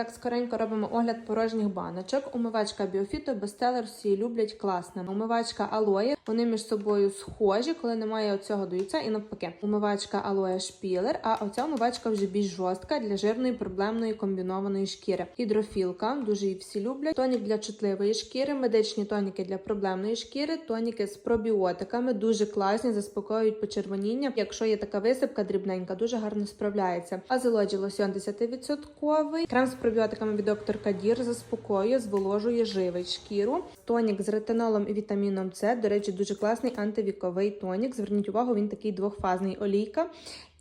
так скоренько робимо огляд порожніх баночок. Умивачка Біофіто, бестселер, всі люблять класна. Умивачка алоє, вони між собою схожі, коли немає оцього доюця і навпаки. Умивачка алоє шпілер, а оця умивачка вже більш жорстка для жирної проблемної комбінованої шкіри. Гідрофілка, дуже її всі люблять. Тонік для чутливої шкіри, медичні тоніки для проблемної шкіри, тоніки з пробіотиками, дуже класні, заспокоюють почервоніння. Якщо є така висипка дрібненька, дуже гарно справляється. Азелоджі лосьон 10%, крем з пробіотиками від доктор Кадір заспокоює, зволожує, живить шкіру. Тонік з ретинолом і вітаміном С. До речі, дуже класний антивіковий тонік. Зверніть увагу, він такий двохфазний олійка.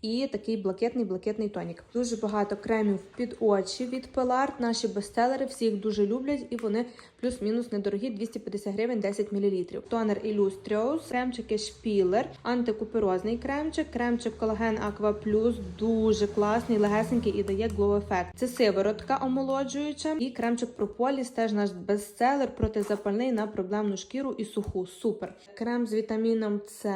І такий блакитний блакитний тонік. Дуже багато кремів під очі від Пелар. Наші бестселери всі їх дуже люблять, і вони плюс-мінус недорогі 250 гривень 10 мл. Тонер Illustrious, кремчики Шпілер, антикуперозний кремчик, кремчик колаген Aqua Plus, дуже класний, легесенький і дає glow ефект. Це сиворотка омолоджуюча і кремчик Propolis, теж наш бестселер протизапальний на проблемну шкіру і суху. Супер. Крем з вітаміном С.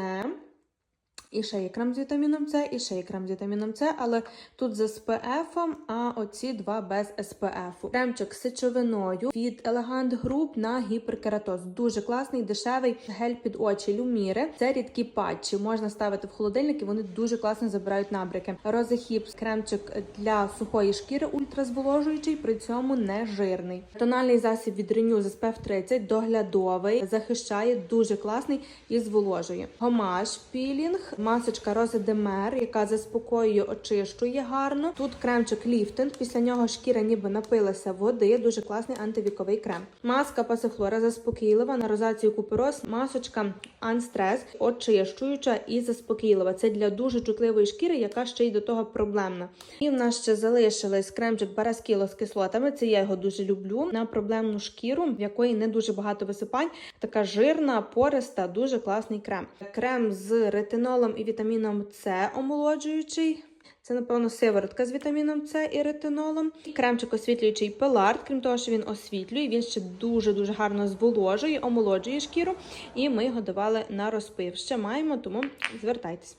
І ще є крем з вітаміном С, і ще є крем з вітаміном С, але тут з СПФ, а оці два без СПФ. Кремчик з сечовиною від Elegant Group на гіперкератоз. Дуже класний, дешевий гель під очі люміри. Це рідкі патчі. Можна ставити в холодильник і вони дуже класно забирають набряки. Розехіпс кремчик для сухої шкіри ультразволожуючий, при цьому не жирний. Тональний засіб від Renew з SPF 30 доглядовий, захищає, дуже класний і зволожує. Гомаш пілінг, масочка Рози Демер, яка заспокоює, очищує гарно. Тут кремчик ліфтинг. Після нього шкіра ніби напилася води. Дуже класний антивіковий крем. Маска пасифлора заспокійлива на розацію купероз. Масочка Анстрес, очищуюча і заспокійлива. Це для дуже чутливої шкіри, яка ще й до того проблемна. І в нас ще залишились кремчик Бараскіло з кислотами. Це я його дуже люблю. На проблемну шкіру, в якої не дуже багато висипань. Така жирна, пориста, дуже класний крем. Крем з ретинолом і вітаміном С омолоджуючий. Це, напевно, сиворотка з вітаміном С і ретинолом. Кремчик освітлюючий пелард, крім того, що він освітлює, він ще дуже-дуже гарно зволожує, омолоджує шкіру. І ми його давали на розпив. Ще маємо, тому звертайтесь.